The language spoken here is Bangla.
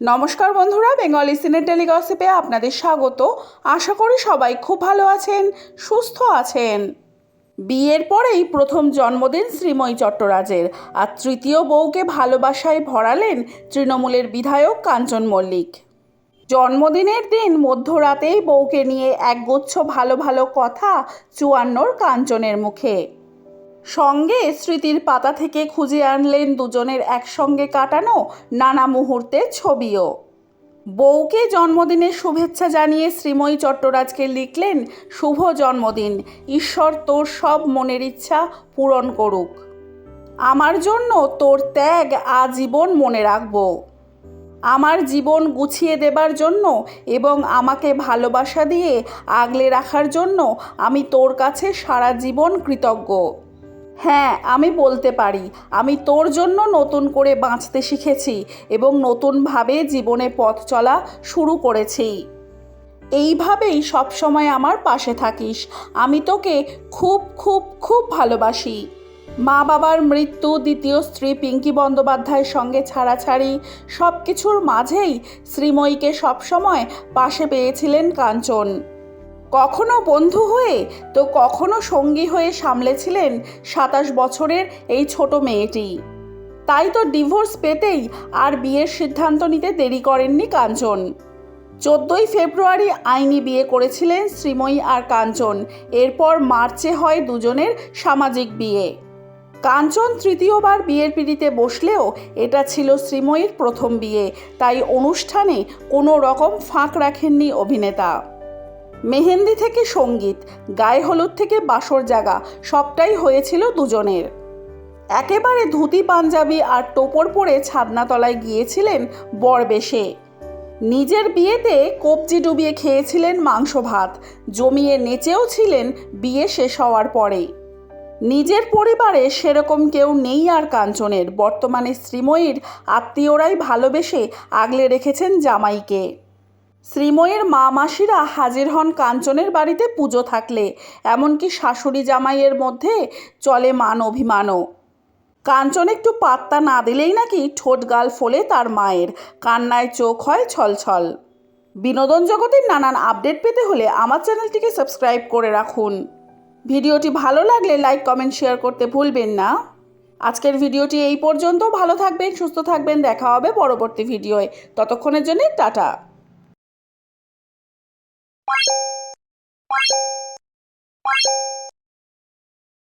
নমস্কার বন্ধুরা, বেঙ্গলি সিনে টেলিগসিপে আপনাদের স্বাগত। আশা করি সবাই খুব ভালো আছেন, সুস্থ আছেন। বিয়ের পরেই প্রথম জন্মদিন শ্রীময়ী চট্টরাজের, আর তৃতীয় বউকে ভালোবাসায় ভরালেন তৃণমূলের বিধায়ক কাঞ্চন মল্লিক। জন্মদিনের দিন মধ্যরাতেই বউকে নিয়ে একগুচ্ছ ভালো ভালো কথা চুয়ান্নর কাঞ্চনের মুখে। সঙ্গে স্মৃতির পাতা থেকে খুঁজে আনলেন দুজনের একসঙ্গে কাটানো নানা মুহূর্তের ছবিও। বউকে জন্মদিনের শুভেচ্ছা জানিয়ে শ্রীময়ী চট্টরাজকে লিখলেন, শুভ জন্মদিন, ঈশ্বর তোর সব মনের ইচ্ছা পূরণ করুক। আমার জন্য তোর ত্যাগ আজীবন মনে রাখব। আমার জীবন গুছিয়ে দেবার জন্য এবং আমাকে ভালোবাসা দিয়ে আগলে রাখার জন্য আমি তোর কাছে সারা জীবন কৃতজ্ঞ। হ্যাঁ আমি বলতে পারি। আমি তোর জন্য নতুন করে বাঁচতে শিখেছি এবং নতুনভাবে জীবনে পথ চলা শুরু করেছি। এইভাবেই সবসময় আমার পাশে থাকিস। আমি তোকে খুব খুব খুব ভালোবাসি। মা বাবার মৃত্যু, দ্বিতীয় স্ত্রী পিঙ্কি বন্দ্যোপাধ্যায়ের সঙ্গে ছাড়াছাড়ি সব কিছুর মাঝেই শ্রীময়ীকে সবসময় পাশে পেয়েছিলেন কাঞ্চন। কখনো বন্ধু হয়ে তো কখনো সঙ্গী হয়ে সামলেছিলেন সাতাশ বছরের এই ছোট মেয়েটি। তাই তো ডিভোর্স পেতেই আর বিয়ের সিদ্ধান্ত নিতে দেরি করেননি কাঞ্চন। চোদ্দোই ফেব্রুয়ারি আইনি বিয়ে করেছিলেন শ্রীময়ী আর কাঞ্চন। এরপর মার্চে হয় দুজনের সামাজিক বিয়ে। কাঞ্চন তৃতীয়বার বিয়ের পিড়িতে বসলেও এটা ছিল শ্রীময়ীর প্রথম বিয়ে, তাই অনুষ্ঠানে কোনো রকম ফাঁক রাখেননি অভিনেতা। মেহেন্দি থেকে সংগীত, গায়ে হলুদ থেকে বাসর জাগা সবটাই হয়েছিল দুজনের। একেবারে ধুতি, পাঞ্জাবি আর টোপর পরে ছাদনাতলায় গিয়েছিলেন বরবেশে। নিজের বিয়েতে কবজি ডুবিয়ে খেয়েছিলেন মাংস ভাত, জমিয়ে নেচেও ছিলেন বিয়ে শেষ হওয়ার পরে। নিজের পরিবারে সেরকম কেউ নেই আর কাঞ্চনের, বর্তমানে শ্রীময়ীর আত্মীয়রাই ভালোবেসে আগলে রেখেছেন জামাইকে। শ্রীময়ের মা মাসিরা হাজির হন কাঞ্চনের বাড়িতে পুজো থাকলে, এমনকি শাশুড়ি জামাইয়ের মধ্যে চলে মান অভিমানও। কাঞ্চন একটু পাত্তা না দিলেই নাকি ঠোঁট গাল ফোলে তার মায়ের, কান্নায় চোখ হয় ছলছল। বিনোদন জগতের নানান আপডেট পেতে হলে আমার চ্যানেলটিকে সাবস্ক্রাইব করে রাখুন। ভিডিওটি ভালো লাগলে লাইক, কমেন্ট, শেয়ার করতে ভুলবেন না। আজকের ভিডিওটি এই পর্যন্ত। ভালো থাকবেন, সুস্থ থাকবেন। দেখা হবে পরবর্তী ভিডিওয়ে। ততক্ষণের জন্য টাটা। Bye.